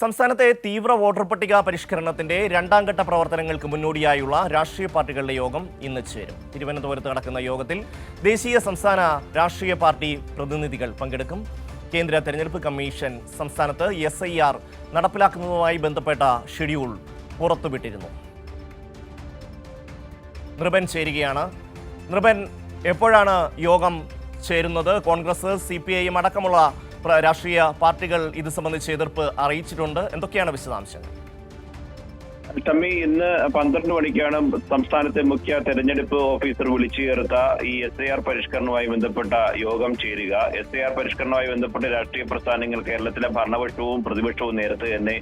സംസ്ഥാനത്തെ തീവ്ര വോട്ടർ പട്ടിക പരിഷ്കരണത്തിന്റെ രണ്ടാം ഘട്ട പ്രവർത്തനങ്ങൾക്ക് മുന്നോടിയായുള്ള രാഷ്ട്രീയ പാർട്ടികളുടെ യോഗം ഇന്ന് ചേരും. തിരുവനന്തപുരത്ത് നടക്കുന്ന യോഗത്തിൽ ദേശീയ സംസ്ഥാന രാഷ്ട്രീയ പാർട്ടി പ്രതിനിധികൾ പങ്കെടുക്കും. കേന്ദ്ര തെരഞ്ഞെടുപ്പ് കമ്മീഷൻ സംസ്ഥാനത്ത് എസ് ഐ ആർ നടപ്പിലാക്കുന്നതുമായി ബന്ധപ്പെട്ട ഷെഡ്യൂൾ പുറത്തുവിട്ടിരുന്നു. നൃപൻ ചേരുകയാണ്. നൃപൻ എപ്പോഴാണ് യോഗം ചേരുന്നത്? Congress C P I M അടക്കമുള്ള രാഷ്ട്രീയ പാർട്ടികൾ ഇത് സംബന്ധിച്ച് എതിർപ്പ് അറിയിച്ചിട്ടുണ്ട്. എന്തൊക്കെയാണ് വിശദാംശങ്ങൾ? തമ്മി ഇന്ന് പന്ത്രണ്ട് മണിക്കാണ് സംസ്ഥാനത്തെ മുഖ്യ തെരഞ്ഞെടുപ്പ് ഓഫീസർ വിളിച്ചു ചേർത്ത ഈ എസ് ഐ ആർ പരിഷ്കരണവുമായി ബന്ധപ്പെട്ട യോഗം ചേരുക. എസ് ഐ ആർ പരിഷ്കരണവുമായി ബന്ധപ്പെട്ട രാഷ്ട്രീയ പ്രസ്ഥാനങ്ങൾ കേരളത്തിലെ ഭരണപക്ഷവും പ്രതിപക്ഷവും നേരത്തെ തന്നെ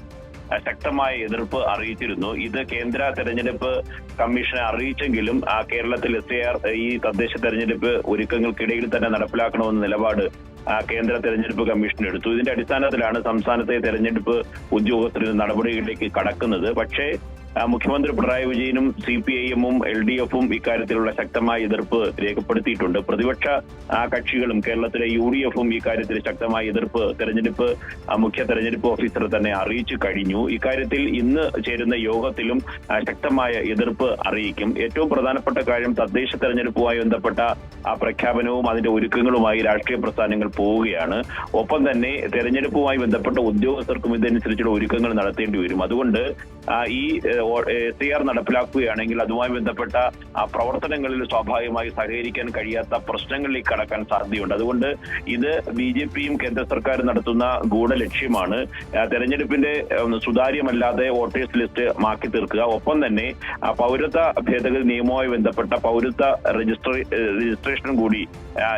ശക്തമായ എതിർപ്പ് അറിയിച്ചിരുന്നു. ഇത് കേന്ദ്ര തെരഞ്ഞെടുപ്പ് കമ്മീഷനെ അറിയിച്ചെങ്കിലും ആ കേരളത്തിൽ എസ് ഈ തദ്ദേശ തെരഞ്ഞെടുപ്പ് ഒരുക്കങ്ങൾക്കിടയിൽ തന്നെ നടപ്പിലാക്കണമെന്ന നിലപാട് കേന്ദ്ര തെരഞ്ഞെടുപ്പ് കമ്മീഷൻ എടുത്തു. ഇതിന്റെ അടിസ്ഥാനത്തിലാണ് സംസ്ഥാനത്തെ തെരഞ്ഞെടുപ്പ് ഉദ്യോഗസ്ഥർ ഇത് നടപടികളിലേക്ക് കടക്കുന്നത്. പക്ഷേ മുഖ്യമന്ത്രി പിണറായി വിജയനും സി പി ഐ എമ്മും എൽ ഡി എഫും ഇക്കാര്യത്തിലുള്ള ശക്തമായ എതിർപ്പ് രേഖപ്പെടുത്തിയിട്ടുണ്ട്. പ്രതിപക്ഷ കക്ഷികളും കേരളത്തിലെ യു ഡി എഫും ഇക്കാര്യത്തിൽ ശക്തമായ എതിർപ്പ് തെരഞ്ഞെടുപ്പ് മുഖ്യ തെരഞ്ഞെടുപ്പ് ഓഫീസർ തന്നെ അറിയിച്ചു കഴിഞ്ഞു. ഇക്കാര്യത്തിൽ ഇന്ന് ചേരുന്ന യോഗത്തിലും ശക്തമായ എതിർപ്പ് അറിയിക്കും. ഏറ്റവും പ്രധാനപ്പെട്ട കാര്യം തദ്ദേശ തെരഞ്ഞെടുപ്പുമായി ബന്ധപ്പെട്ട പ്രഖ്യാപനവും അതിന്റെ ഒരുക്കങ്ങളുമായി രാഷ്ട്രീയ പ്രസ്ഥാനങ്ങൾ പോവുകയാണ്. ഒപ്പം തന്നെ തെരഞ്ഞെടുപ്പുമായി ബന്ധപ്പെട്ട ഉദ്യോഗസ്ഥർക്കും ഇതനുസരിച്ചുള്ള ഒരുക്കങ്ങൾ നടത്തേണ്ടി വരും. അതുകൊണ്ട് ഈ ഐ ആർ നടപ്പിലാക്കുകയാണെങ്കിൽ അതുമായി ബന്ധപ്പെട്ട പ്രവർത്തനങ്ങളിൽ സ്വാഭാവികമായി സഹകരിക്കാൻ കഴിയാത്ത പ്രശ്നങ്ങളിലേക്ക് കടക്കാൻ സാധ്യതയുണ്ട്. അതുകൊണ്ട് ഇത് ബി ജെ പിയും കേന്ദ്ര സർക്കാരും നടത്തുന്ന ഗൂഢലക്ഷ്യമാണ്. തെരഞ്ഞെടുപ്പിന്റെ സുതാര്യമല്ലാതെ വോട്ടേഴ്സ് ലിസ്റ്റ് മാക്കി തീർക്കുക. ഒപ്പം തന്നെ പൗരത്വ ഭേദഗതി നിയമവുമായി ബന്ധപ്പെട്ട പൗരത്വ രജിസ്ട്രേ രജിസ്ട്രേഷൻ കൂടി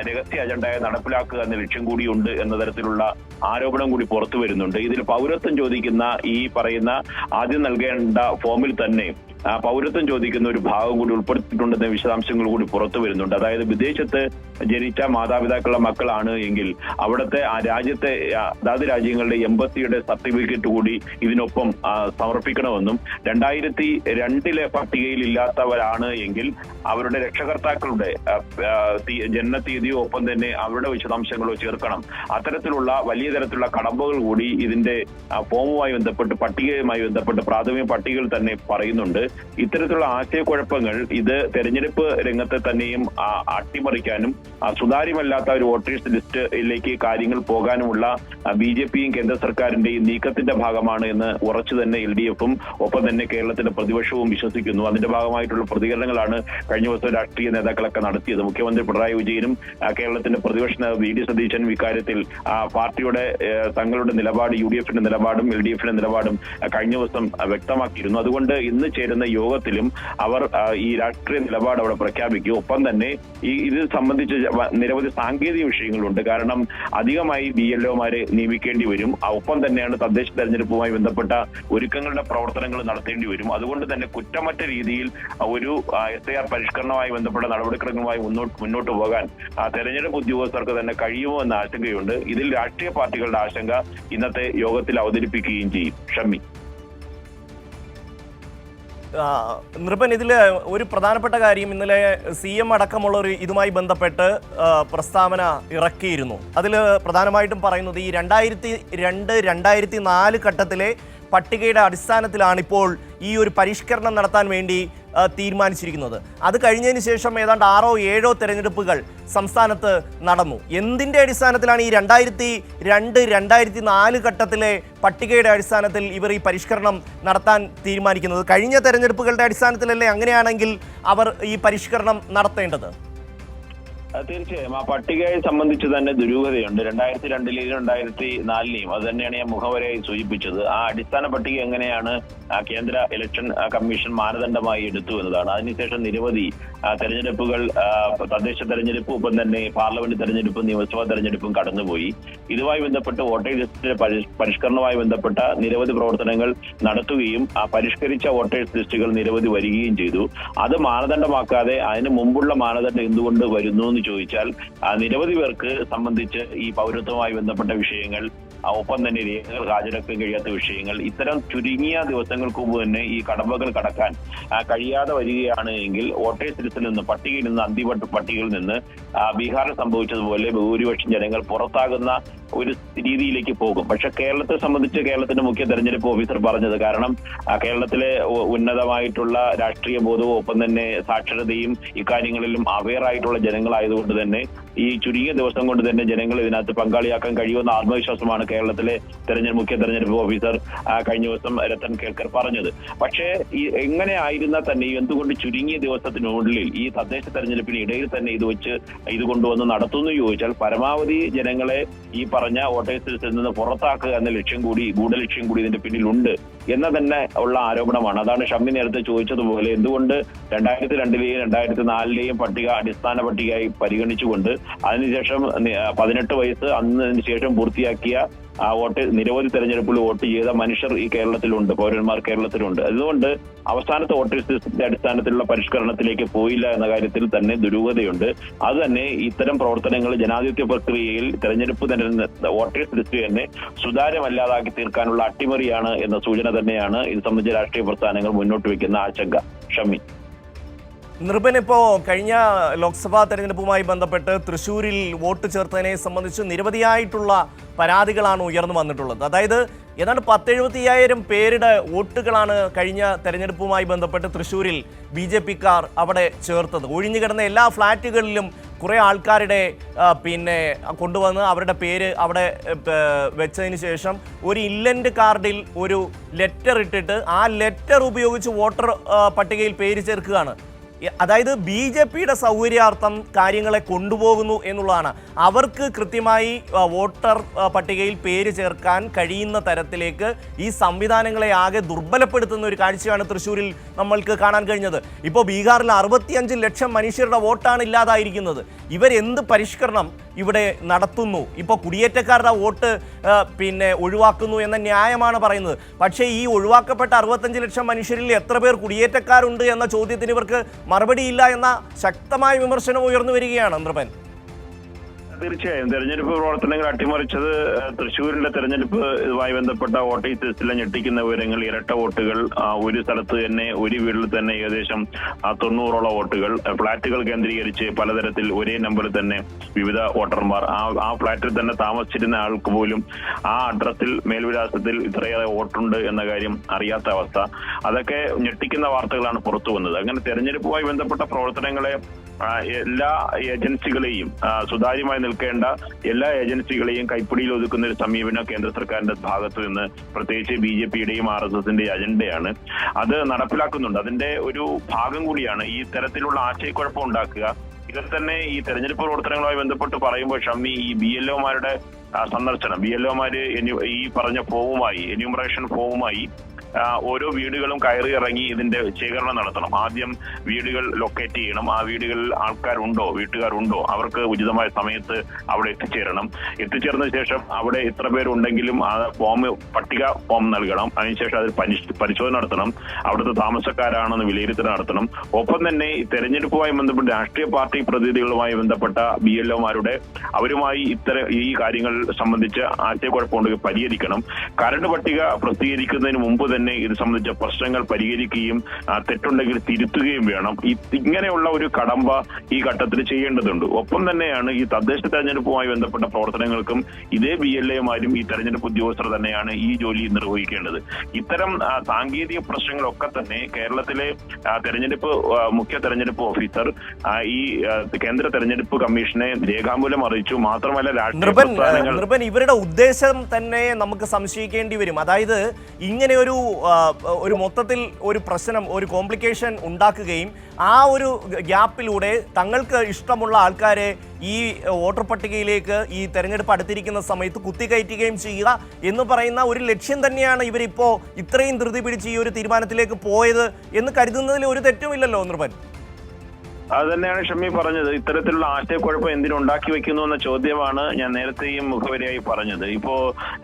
രഹസ്യ അജണ്ടയായി നടപ്പിലാക്കുക എന്ന ലക്ഷ്യം കൂടിയുണ്ട് എന്ന തരത്തിലുള്ള ആരോപണം കൂടി പുറത്തു വരുന്നുണ്ട്. ഇതിൽ പൗരത്വം ചോദിക്കുന്ന ഈ പറയുന്ന ആദ്യം നൽകേണ്ട ഫോമിൽ തന്നെ ആ, പൗരത്വം ചോദിക്കുന്ന ഒരു ഭാഗം കൂടി ഉൾപ്പെടുത്തിയിട്ടുണ്ടെന്ന വിശദാംശങ്ങൾ കൂടി പുറത്തു വരുന്നുണ്ട്. അതായത് വിദേശത്ത് ജനിച്ച മാതാപിതാക്കളുടെ മക്കളാണ് എങ്കിൽ അവിടുത്തെ ആ രാജ്യത്തെ അതാത് രാജ്യങ്ങളുടെ എംബസിയുടെ സർട്ടിഫിക്കറ്റ് കൂടി ഇതിനൊപ്പം സമർപ്പിക്കണമെന്നും രണ്ടായിരത്തി രണ്ടിലെ പട്ടികയിൽ ഇല്ലാത്തവരാണ് എങ്കിൽ അവരുടെ രക്ഷകർത്താക്കളുടെ ജനനത്തീയതിയോ ഒപ്പം തന്നെ അവരുടെ വിശദാംശങ്ങളോ ചേർക്കണം. അത്തരത്തിലുള്ള വലിയ തരത്തിലുള്ള കടമ്പകൾ കൂടി ഇതിന്റെ ഫോമുമായി ബന്ധപ്പെട്ട് പട്ടികയുമായി ബന്ധപ്പെട്ട് പ്രാഥമിക പട്ടികകൾ തന്നെ പറയുന്നുണ്ട്. ഇത്തരത്തിലുള്ള ആശയക്കുഴപ്പങ്ങൾ ഇത് തെരഞ്ഞെടുപ്പ് രംഗത്തെ തന്നെയും അട്ടിമറിക്കാനും സുതാര്യമല്ലാത്ത ഒരു വോട്ടേഴ്സ് ലിസ്റ്റിലേക്ക് കാര്യങ്ങൾ പോകാനുമുള്ള ബി ജെ പിയും കേന്ദ്ര സർക്കാരിന്റെയും നീക്കത്തിന്റെ ഭാഗമാണ് എന്ന് ഉറച്ചു തന്നെ എൽ ഡി എഫും ഒപ്പം തന്നെ കേരളത്തിന്റെ പ്രതിപക്ഷവും വിശ്വസിക്കുന്നു. അതിന്റെ ഭാഗമായിട്ടുള്ള പ്രതികരണങ്ങളാണ് കഴിഞ്ഞ ദിവസം രാഷ്ട്രീയ നേതാക്കളൊക്കെ നടത്തിയത്. മുഖ്യമന്ത്രി പിണറായി വിജയനും കേരളത്തിന്റെ പ്രതിപക്ഷ നേതാവ് വി ഡി സതീശനും ഇക്കാര്യത്തിൽ പാർട്ടിയുടെ തങ്ങളുടെ നിലപാട് യു ഡി എഫിന്റെ നിലപാടും എൽ ഡി എഫിന്റെ നിലപാടും കഴിഞ്ഞ ദിവസം വ്യക്തമാക്കിയിരുന്നു. അതുകൊണ്ട് ഇന്ന് ചേരുന്ന യോഗത്തിലും അവർ ഈ രാഷ്ട്രീയ നിലപാട് അവിടെ പ്രഖ്യാപിക്കും. ഒപ്പം തന്നെ ഈ ഇത് സംബന്ധിച്ച് നിരവധി സാങ്കേതിക വിഷയങ്ങളുണ്ട്. കാരണം അധികമായി ബി എൽ ഒമാരെ നിയമിക്കേണ്ടി വരും. ഒപ്പം തന്നെയാണ് തദ്ദേശ തെരഞ്ഞെടുപ്പുമായി ബന്ധപ്പെട്ട ഒരുക്കങ്ങളുടെ പ്രവർത്തനങ്ങൾ നടത്തേണ്ടി വരും. അതുകൊണ്ട് തന്നെ കുറ്റമറ്റ രീതിയിൽ ഒരു എസ് ഐ ആർ പരിഷ്കരണവുമായി ബന്ധപ്പെട്ട നടപടിക്രമങ്ങളുമായി മുന്നോട്ട് മുന്നോട്ട് പോകാൻ തെരഞ്ഞെടുപ്പ് ഉദ്യോഗസ്ഥർക്ക് തന്നെ കഴിയുമോ എന്ന ആശങ്കയുണ്ട്. ഇതിൽ രാഷ്ട്രീയ പാർട്ടികളുടെ ആശങ്ക ഇന്നത്തെ യോഗത്തിൽ അവതരിപ്പിക്കുകയും ചെയ്യും. ഷമ്മി. നൃപൻ ഇതിൽ ഒരു പ്രധാനപ്പെട്ട കാര്യം ഇന്നലെ സി എം അടക്കമുള്ള ഒരു ഇതുമായി ബന്ധപ്പെട്ട് പ്രസ്താവന ഇറക്കിയിരുന്നു. അതിൽ പ്രധാനമായിട്ടും പറയുന്നത് ഈ രണ്ടായിരത്തി രണ്ട് രണ്ടായിരത്തി നാല് ഘട്ടത്തിലെ പട്ടികയുടെ അടിസ്ഥാനത്തിലാണ് ഇപ്പോൾ ഈ ഒരു പരിഷ്കരണം നടത്താൻ വേണ്ടി തീരുമാനിച്ചിരിക്കുന്നത്. അത് കഴിഞ്ഞതിന് ശേഷം ഏതാണ്ട് ആറോ ഏഴോ തെരഞ്ഞെടുപ്പുകൾ സംസ്ഥാനത്ത് നടന്നു. എന്തിന്റെ അടിസ്ഥാനത്തിലാണ് ഈ രണ്ടായിരത്തി രണ്ട് രണ്ടായിരത്തി നാല് ഘട്ടത്തിലെ പട്ടികയുടെ അടിസ്ഥാനത്തിൽ ഇവർ ഈ പരിഷ്കരണം നടത്താൻ തീരുമാനിക്കുന്നത്? കഴിഞ്ഞ തെരഞ്ഞെടുപ്പുകളുടെ അടിസ്ഥാനത്തിലല്ലേ അങ്ങനെയാണെങ്കിൽ അവർ ഈ പരിഷ്കരണം നടത്തേണ്ടത്? തീർച്ചയായും. ആ പട്ടികയെ സംബന്ധിച്ച് തന്നെ ദുരൂഹതയുണ്ട്. രണ്ടായിരത്തി രണ്ടിലെയും രണ്ടായിരത്തി നാലിലെയും അത് തന്നെയാണ് ഞാൻ മുഖവരയായി സൂചിപ്പിച്ചത്. ആ അടിസ്ഥാന പട്ടിക എങ്ങനെയാണ് കേന്ദ്ര ഇലക്ഷൻ കമ്മീഷൻ മാനദണ്ഡമായി എടുത്തു എന്നതാണ്. അതിനുശേഷം നിരവധി തെരഞ്ഞെടുപ്പുകൾ തദ്ദേശ തെരഞ്ഞെടുപ്പും ഒപ്പം തന്നെ പാർലമെന്റ് തെരഞ്ഞെടുപ്പും നിയമസഭാ തെരഞ്ഞെടുപ്പും കടന്നുപോയി. ഇതുമായി ബന്ധപ്പെട്ട് വോട്ടേഴ്സ് ലിസ്റ്റിലെ പരി- പരിഷ്കരണവുമായി ബന്ധപ്പെട്ട നിരവധി പ്രവർത്തനങ്ങൾ നടത്തുകയും ആ പരിഷ്കരിച്ച വോട്ടേഴ്സ് ലിസ്റ്റുകൾ നിരവധി വരികയും ചെയ്തു. അത് മാനദണ്ഡമാക്കാതെ അതിന് മുമ്പുള്ള മാനദണ്ഡം എന്തുകൊണ്ട് വരുന്നു എന്ന് ചോദിച്ചാൽ നിരവധി പേർക്ക് സംബന്ധിച്ച് ഈ പൗരത്വമായി ബന്ധപ്പെട്ട വിഷയങ്ങൾ ഒപ്പം തന്നെ രേഖകൾ ഹാജരാക്കാൻ കഴിയാത്ത വിഷയങ്ങൾ. ഇത്തരം ചുരുങ്ങിയ ദിവസങ്ങൾക്ക് മുമ്പ് തന്നെ ഈ കടമ്പകൾ കടക്കാൻ കഴിയാതെ വരികയാണ് എങ്കിൽ വോട്ടേഴ്സ് ലിസ്റ്റിൽ നിന്ന് പട്ടികയിൽ നിന്ന് അന്തിമ പട്ടികയിൽ നിന്ന് ബീഹാറിൽ സംഭവിച്ചതുപോലെ ഭൂരിപക്ഷം ജനങ്ങൾ പുറത്താകുന്ന ഒരു രീതിയിലേക്ക് പോകും. പക്ഷെ കേരളത്തെ സംബന്ധിച്ച് കേരളത്തിന്റെ മുഖ്യ തെരഞ്ഞെടുപ്പ് ഓഫീസർ പറഞ്ഞത് കാരണം കേരളത്തിലെ ഉന്നതമായിട്ടുള്ള രാഷ്ട്രീയ ബോധവും ഒപ്പം തന്നെ സാക്ഷരതയും ഇക്കാര്യങ്ങളിലും അവെയർ ആയിട്ടുള്ള ജനങ്ങളായതുകൊണ്ട് തന്നെ ഈ ചുരുങ്ങിയ ദിവസം കൊണ്ട് തന്നെ ജനങ്ങൾ ഇതിനകത്ത് പങ്കാളിയാക്കാൻ കഴിയുമെന്ന ആത്മവിശ്വാസമാണ് കേരളത്തിലെ തെരഞ്ഞെടുപ്പ് മുഖ്യ തെരഞ്ഞെടുപ്പ് ഓഫീസർ കഴിഞ്ഞ ദിവസം രത്തൻ കേൾക്കർ പറഞ്ഞത്. പക്ഷേ ഈ എങ്ങനെ ആയിരുന്നാൽ തന്നെ എന്തുകൊണ്ട് ചുരുങ്ങിയ ദിവസത്തിനുള്ളിൽ ഈ തദ്ദേശ തെരഞ്ഞെടുപ്പിന് ഇടയിൽ തന്നെ ഇത് വെച്ച് ഇത് കൊണ്ടുവന്ന് നടത്തുന്നു ചോദിച്ചാൽ പരമാവധി ജനങ്ങളെ ഈ പറഞ്ഞ ഓട്ടേഴ്സിൽ നിന്ന് പുറത്താക്കുക എന്ന ലക്ഷ്യം കൂടി ഗൂഢലക്ഷ്യം കൂടി ഇതിന്റെ പിന്നിലുണ്ട്. എന്ന തന്നെ ഉള്ള ആരോപണമാണ്. അതാണ് ഷമ്മി നേരത്തെ ചോദിച്ചതുപോലെ എന്തുകൊണ്ട് രണ്ടായിരത്തി രണ്ടിലെയും രണ്ടായിരത്തി നാലിലെയും പട്ടിക അടിസ്ഥാന പട്ടികയായി പരിഗണിച്ചുകൊണ്ട് അതിനുശേഷം പതിനെട്ട് വയസ്സ് അന്നതിന് ശേഷം പൂർത്തിയാക്കിയ ആ വോട്ട് നിരവധി തെരഞ്ഞെടുപ്പിൽ വോട്ട് ചെയ്ത മനുഷ്യർ ഈ കേരളത്തിലുണ്ട് പൗരന്മാർ കേരളത്തിലുണ്ട്. അതുകൊണ്ട് അവസാനത്തെ വോട്ടേഴ്സ് ലിസ്റ്റിന്റെ അടിസ്ഥാനത്തിലുള്ള പരിഷ്കരണത്തിലേക്ക് പോയില്ല എന്ന കാര്യത്തിൽ തന്നെ ദുരൂഹതയുണ്ട്. അത് തന്നെ ഇത്തരം പ്രവർത്തനങ്ങൾ ജനാധിപത്യ പ്രക്രിയയിൽ തെരഞ്ഞെടുപ്പ് തന്നെ വോട്ടേഴ്സ് ലിസ്റ്റ് തന്നെ സുതാര്യമല്ലാതാക്കി തീർക്കാനുള്ള അട്ടിമറിയാണ് എന്ന സൂചന തന്നെയാണ് ഇത് സംബന്ധിച്ച രാഷ്ട്രീയ പ്രസ്ഥാനങ്ങൾ മുന്നോട്ട് വയ്ക്കുന്ന ആശങ്ക. ഷമി നിർഭൻ ഇപ്പോൾ കഴിഞ്ഞ ലോക്സഭാ തെരഞ്ഞെടുപ്പുമായി ബന്ധപ്പെട്ട് തൃശ്ശൂരിൽ വോട്ട് ചേർത്തതിനെ സംബന്ധിച്ച് നിരവധിയായിട്ടുള്ള പരാതികളാണ് ഉയർന്നു വന്നിട്ടുള്ളത്. അതായത് ഏതാണ്ട് പത്തെഴുപത്തിയ്യായിരം പേരുടെ വോട്ടുകളാണ് കഴിഞ്ഞ തെരഞ്ഞെടുപ്പുമായി ബന്ധപ്പെട്ട് തൃശ്ശൂരിൽ ബി ജെ പിക്കാർ അവിടെ ചേർത്തത്. ഒഴിഞ്ഞുകിടന്ന എല്ലാ ഫ്ലാറ്റുകളിലും കുറേ ആൾക്കാരുടെ പിന്നെ കൊണ്ടുവന്ന് അവരുടെ പേര് അവിടെ വെച്ചതിന് ശേഷം ഒരു ഇല്ലന്റ് കാർഡിൽ ഒരു ലെറ്റർ ഇട്ടിട്ട് ആ ലെറ്റർ ഉപയോഗിച്ച് വോട്ടർ പട്ടികയിൽ പേര് ചേർക്കുകയാണ്. അതായത് ബി ജെ പിയുടെ സൗകര്യാർത്ഥം കാര്യങ്ങളെ കൊണ്ടുപോകുന്നു എന്നുള്ളതാണ്. അവർക്ക് കൃത്യമായി വോട്ടർ പട്ടികയിൽ പേര് ചേർക്കാൻ കഴിയുന്ന തരത്തിലേക്ക് ഈ സംവിധാനങ്ങളെ ആകെ ദുർബലപ്പെടുത്തുന്ന ഒരു കാഴ്ചയാണ് തൃശ്ശൂരിൽ നമ്മൾക്ക് കാണാൻ കഴിഞ്ഞത്. ഇപ്പോൾ ബീഹാറിൽ അറുപത്തിയഞ്ച് ലക്ഷം മനുഷ്യരുടെ വോട്ടാണ് ഇല്ലാതായിരിക്കുന്നത്. ഇവരെന്ത് പരിഷ്കരണം ഇവിടെ നടത്തുന്നു? ഇപ്പോൾ കുടിയേറ്റക്കാരുടെ വോട്ട് പിന്നെ ഒഴിവാക്കുന്നു എന്ന ന്യായമാണ് പറയുന്നത്. പക്ഷേ ഈ ഒഴിവാക്കപ്പെട്ട അറുപത്തഞ്ച് ലക്ഷം മനുഷ്യരിൽ എത്ര പേർ കുടിയേറ്റക്കാരുണ്ട് എന്ന ചോദ്യത്തിന് ഇവർക്ക് മറുപടിയില്ല എന്ന ശക്തമായ വിമർശനം ഉയർന്നു വരികയാണ് നൃപൻ തീർച്ചയായും. തെരഞ്ഞെടുപ്പ് പ്രവർത്തനങ്ങൾ അട്ടിമറിച്ചത് ഏഹ്, തെരഞ്ഞെടുപ്പ് ഇതുമായി ബന്ധപ്പെട്ട വോട്ടിംഗ് ലിസ്റ്റിലെ ഞെട്ടിക്കുന്ന വിവരങ്ങൾ ഇരട്ട വോട്ടുകൾ ഒരു സ്ഥലത്ത് തന്നെ ഒരു വീട്ടിൽ തന്നെ ഏകദേശം തൊണ്ണൂറോളം വോട്ടുകൾ ഫ്ളാറ്റുകൾ കേന്ദ്രീകരിച്ച് പലതരത്തിൽ ഒരേ നമ്പറിൽ തന്നെ വിവിധ വോട്ടർമാർ ആ ആ ഫ്ളാറ്റിൽ തന്നെ താമസിച്ചിരുന്ന ആൾക്ക് പോലും ആ അഡ്രസ്സിൽ മേൽവിലാസത്തിൽ ഇത്രയേറെ വോട്ടുണ്ട് എന്ന കാര്യം അറിയാത്ത അവസ്ഥ. അതൊക്കെ ഞെട്ടിക്കുന്ന വാർത്തകളാണ് പുറത്തു വന്നത്. അങ്ങനെ തെരഞ്ഞെടുപ്പുമായി ബന്ധപ്പെട്ട പ്രവർത്തനങ്ങളെ എല്ലാ ഏജൻസികളെയും സുതാര്യമായി നിൽക്കേണ്ട എല്ലാ ഏജൻസികളെയും കൈപ്പിടിയിൽ ഒതുക്കുന്ന ഒരു സമീപനം കേന്ദ്ര സർക്കാരിന്റെ ഭാഗത്തു നിന്ന് പ്രത്യേകിച്ച് ബി ജെ പിയുടെയും ആർ എസ് എസിന്റെ അജണ്ടയാണ്. അത് നടപ്പിലാക്കുന്നുണ്ട്. അതിന്റെ ഒരു ഭാഗം കൂടിയാണ് ഈ തരത്തിലുള്ള ആശയക്കുഴപ്പം ഉണ്ടാക്കുക. ഇതിൽ തന്നെ ഈ തെരഞ്ഞെടുപ്പ് പ്രവർത്തനങ്ങളുമായി ബന്ധപ്പെട്ട് പറയുമ്പോൾ ഷമ്മി ഈ ബി എൽ ഒമാരുടെ സന്ദർശനം ബി എൽ ഒമാര് ഈ പറഞ്ഞ ഫോമുമായി എന്യൂമറേഷൻ ഫോമുമായി ഓരോ വീടുകളും കയറി ഇറങ്ങി ഇതിന്റെ ശേഖരണം നടത്തണം. ആദ്യം വീടുകൾ ലൊക്കേറ്റ് ചെയ്യണം. ആ വീടുകളിൽ ആൾക്കാരുണ്ടോ? വീട്ടുകാരുണ്ടോ? അവർക്ക് ഉചിതമായ സമയത്ത് അവിടെ എത്തിച്ചേരണം. എത്തിച്ചേർന്ന ശേഷം അവിടെ ഇത്ര പേരുണ്ടെങ്കിലും ആ ഫോം പട്ടിക ഫോം നൽകണം. അതിനുശേഷം അതിൽ പരിശോധന നടത്തണം. അവിടുത്തെ താമസക്കാരാണെന്ന് വിലയിരുത്തൽ നടത്തണം. ഒപ്പം തന്നെ തെരഞ്ഞെടുപ്പുമായി ബന്ധപ്പെട്ട് രാഷ്ട്രീയ പാർട്ടി പ്രതിനിധികളുമായി ബന്ധപ്പെട്ട ബി എൽ ഒമാരുടെ അവരുമായി ഇത്തരം ഈ കാര്യങ്ങൾ സംബന്ധിച്ച് ആശയക്കുഴപ്പമുണ്ടെങ്കിൽ പരിഹരിക്കണം. കരട് പട്ടിക പ്രസിദ്ധീകരിക്കുന്നതിന് മുമ്പ് തന്നെ ഇത് സംബന്ധിച്ച പ്രശ്നങ്ങൾ പരിഹരിക്കുകയും തെറ്റുണ്ടെങ്കിൽ തിരുത്തുകയും വേണം. ഇങ്ങനെയുള്ള ഒരു കടമ്പ ഈ ഘട്ടത്തിൽ ചെയ്യേണ്ടതുണ്ട്. ഒപ്പം തന്നെയാണ് ഈ തദ്ദേശ തെരഞ്ഞെടുപ്പുമായി ബന്ധപ്പെട്ട പ്രവർത്തനങ്ങൾക്കും ഇതേ ബി എൽ എമാരും ഈ തെരഞ്ഞെടുപ്പ് ഉദ്യോഗസ്ഥർ തന്നെയാണ് ഈ ജോലി നിർവഹിക്കേണ്ടത്. ഇത്തരം സാങ്കേതിക പ്രശ്നങ്ങളൊക്കെ തന്നെ കേരളത്തിലെ തെരഞ്ഞെടുപ്പ് മുഖ്യ തെരഞ്ഞെടുപ്പ് ഓഫീസർ ഈ കേന്ദ്ര തെരഞ്ഞെടുപ്പ് കമ്മീഷനെ രേഖാമൂലം അറിയിച്ചു. മാത്രമല്ല രാഷ്ട്രീയ ഇവരുടെ ഉദ്ദേശം തന്നെ നമുക്ക് സംശയിക്കേണ്ടി വരും. അതായത് ഇങ്ങനെ ഒരു ഒരു മൊത്തത്തിൽ ഒരു പ്രശ്നം ഒരു കോംപ്ലിക്കേഷൻ ഉണ്ടാക്കുകയും ആ ഒരു ഗ്യാപ്പിലൂടെ തങ്ങൾക്ക് ഇഷ്ടമുള്ള ആൾക്കാരെ ഈ വോട്ടർ പട്ടികയിലേക്ക് ഈ തെരഞ്ഞെടുപ്പ് അടുത്തിരിക്കുന്ന സമയത്ത് കുത്തിക്കയറ്റുകയും ചെയ്യുക എന്ന് പറയുന്ന ഒരു ലക്ഷ്യം തന്നെയാണ് ഇവരിപ്പോൾ ഇത്രയും ധൃതി പിടിച്ച് ഈ ഒരു തീരുമാനത്തിലേക്ക് പോയത് എന്ന് കരുതുന്നതിൽ ഒരു തെറ്റുമില്ലല്ലോ നൃപൻ അത് തന്നെയാണ് ഷമ്മി പറഞ്ഞത്. ഇത്തരത്തിലുള്ള ആശയക്കുഴപ്പം എന്തിനുണ്ടാക്കി വെക്കുന്നു എന്ന ചോദ്യമാണ് ഞാൻ നേരത്തെയും മുഖവരിയായി പറഞ്ഞത്. ഇപ്പോ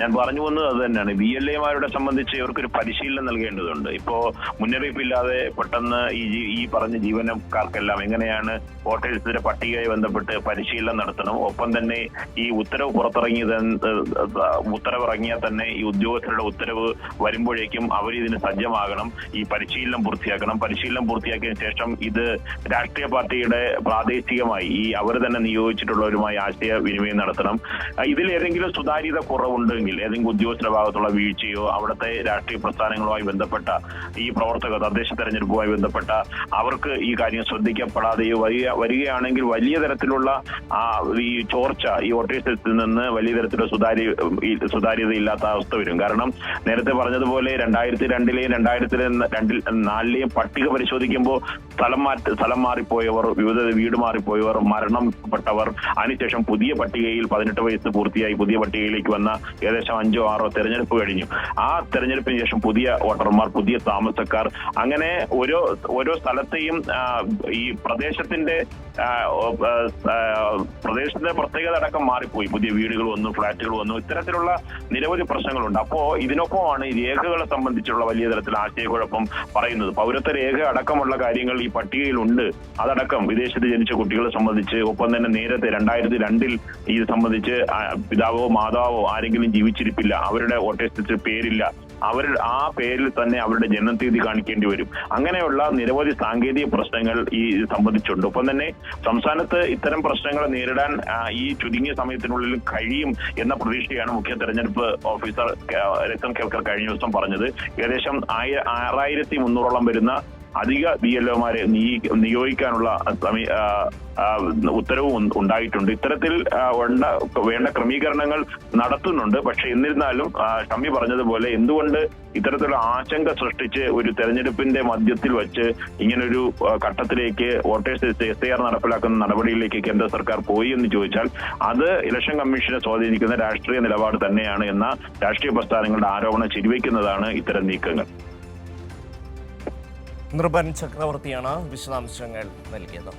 ഞാൻ പറഞ്ഞു വന്നത് അത് തന്നെയാണ് ബി എൽ എമാരുടെ സംബന്ധിച്ച് ഇവർക്കൊരു പരിശീലനം നൽകേണ്ടതുണ്ട്. ഇപ്പോ മുന്നറിയിപ്പില്ലാതെ പെട്ടെന്ന് ഈ ഈ പറഞ്ഞ ജീവനക്കാർക്കെല്ലാം എങ്ങനെയാണ് വോട്ടേഴ്സിന്റെ പട്ടികയെ ബന്ധപ്പെട്ട് പരിശീലനം നടത്തണം? ഒപ്പം തന്നെ ഈ ഉത്തരവ് പുറത്തിറങ്ങിയത് ഉത്തരവ് ഇറങ്ങിയാൽ തന്നെ ഈ ഉദ്യോഗസ്ഥരുടെ ഉത്തരവ് വരുമ്പോഴേക്കും അവർ ഇതിന് സജ്ജമാകണം. ഈ പരിശീലനം പൂർത്തിയാക്കണം. പരിശീലനം പൂർത്തിയാക്കിയതിനു ശേഷം ഇത് രാഷ്ട്രീയ പാർട്ടിയുടെ പ്രാദേശികമായി ഈ അവർ തന്നെ നിയോഗിച്ചിട്ടുള്ളവരുമായി ആശയവിനിമയം നടത്തണം. ഇതിൽ ഏതെങ്കിലും സുതാര്യത കുറവുണ്ടെങ്കിൽ ഏതെങ്കിലും ഉദ്യോഗസ്ഥരുടെ ഭാഗത്തുള്ള വീഴ്ചയോ അവിടുത്തെ രാഷ്ട്രീയ പ്രസ്ഥാനങ്ങളുമായി ബന്ധപ്പെട്ട ഈ പ്രവർത്തകർ തദ്ദേശ തെരഞ്ഞെടുപ്പുമായി ബന്ധപ്പെട്ട അവർക്ക് ഈ കാര്യം ശ്രദ്ധിക്കപ്പെടാതെയോ വരിക വരികയാണെങ്കിൽ വലിയ തരത്തിലുള്ള ഈ ചോർച്ച ഈ വോട്ടേഴ്സിൽ നിന്ന് വലിയ തരത്തിലുള്ള സുതാര്യ സുതാര്യത ഇല്ലാത്ത അവസ്ഥ വരും. കാരണം നേരത്തെ പറഞ്ഞതുപോലെ രണ്ടായിരത്തി രണ്ടിലെയും രണ്ടായിരത്തി രണ്ടിൽ നാലിലെയും പട്ടിക പരിശോധിക്കുമ്പോൾ സ്ഥലം മാറ്റ സ്ഥലം മാറിപ്പോയവർ വിവിധ വീട് മാറിപ്പോയവർ മരണപ്പെട്ടവർ. അതിനുശേഷം പുതിയ പട്ടികയിൽ പതിനെട്ട് വയസ്സ് പൂർത്തിയായി പുതിയ പട്ടികയിലേക്ക് വന്ന ഏകദേശം അഞ്ചോ ആറോ തെരഞ്ഞെടുപ്പ് കഴിഞ്ഞു. ആ തെരഞ്ഞെടുപ്പിന് ശേഷം പുതിയ വോട്ടർമാർ പുതിയ താമസക്കാർ അങ്ങനെ ഓരോ ഓരോ സ്ഥലത്തെയും ഈ പ്രദേശത്തിന്റെ പ്രദേശത്തിന്റെ പ്രത്യേകത അടക്കം മാറിപ്പോയി. പുതിയ വീടുകൾ വന്നു ഫ്ളാറ്റുകൾ വന്നു ഇത്തരത്തിലുള്ള നിരവധി പ്രശ്നങ്ങളുണ്ട്. അപ്പോ ഇതിനൊപ്പമാണ് ഈ രേഖകളെ സംബന്ധിച്ചുള്ള വലിയ തരത്തിൽ ആശയക്കുഴപ്പം പറയുന്നത്. പൗരത്വ രേഖ അടക്കമുള്ള കാര്യങ്ങൾ ഈ പട്ടികയിലുണ്ട്. അതടക്കം വിദേശത്ത് ജനിച്ച കുട്ടികളെ സംബന്ധിച്ച് ഒപ്പം തന്നെ നേരത്തെ രണ്ടായിരത്തി രണ്ടിൽ ഇത് സംബന്ധിച്ച് പിതാവോ മാതാവോ ആരെങ്കിലും ജീവിച്ചിരിപ്പില്ല. അവരുടെ വോട്ടേഴ്സ് പേരില്ല. അവർ ആ പേരിൽ തന്നെ അവരുടെ ജനനത്തീയതി കാണിക്കേണ്ടി വരും. അങ്ങനെയുള്ള നിരവധി സാങ്കേതിക പ്രശ്നങ്ങൾ ഈ സംബന്ധിച്ചുണ്ട്. ഒപ്പം തന്നെ സംസ്ഥാനത്ത് ഇത്തരം പ്രശ്നങ്ങൾ നേരിടാൻ ഈ ചുരുങ്ങിയ സമയത്തിനുള്ളിൽ കഴിയും എന്ന പ്രതീക്ഷയാണ് മുഖ്യ തെരഞ്ഞെടുപ്പ് ഓഫീസർ രക്തം കേൽക്കർ കഴിഞ്ഞ ദിവസം പറഞ്ഞത്. ഏകദേശം ആയിരം ആറായിരത്തി മുന്നൂറോളം വരുന്ന അധിക ബി എൽ ഒമാരെ നിയോഗിക്കാനുള്ള ഉത്തരവും ഉണ്ടായിട്ടുണ്ട്. ഇത്തരത്തിൽ വേണ്ട ക്രമീകരണങ്ങൾ നടത്തുന്നുണ്ട്. പക്ഷെ എന്നിരുന്നാലും ഷമി പറഞ്ഞതുപോലെ എന്തുകൊണ്ട് ഇത്തരത്തിലുള്ള ആശങ്ക സൃഷ്ടിച്ച് ഒരു തെരഞ്ഞെടുപ്പിന്റെ മധ്യത്തിൽ വെച്ച് ഇങ്ങനൊരു ഘട്ടത്തിലേക്ക് വോട്ടേഴ്സ് എസ് ഐ ആർ നടപ്പിലാക്കുന്ന നടപടിയിലേക്ക് കേന്ദ്ര സർക്കാർ പോയി എന്ന് ചോദിച്ചാൽ അത് ഇലക്ഷൻ കമ്മീഷനെ സ്വാധീനിക്കുന്ന രാഷ്ട്രീയ നിലപാട് തന്നെയാണ് എന്ന രാഷ്ട്രീയ പ്രസ്ഥാനങ്ങളുടെ ആരോപണം ശരിവയ്ക്കുന്നതാണ് ഇത്തരം നീക്കങ്ങൾ. നൃപൻ ചക്രവർത്തിയാണ് വിശദാംശങ്ങൾ നൽകിയത്.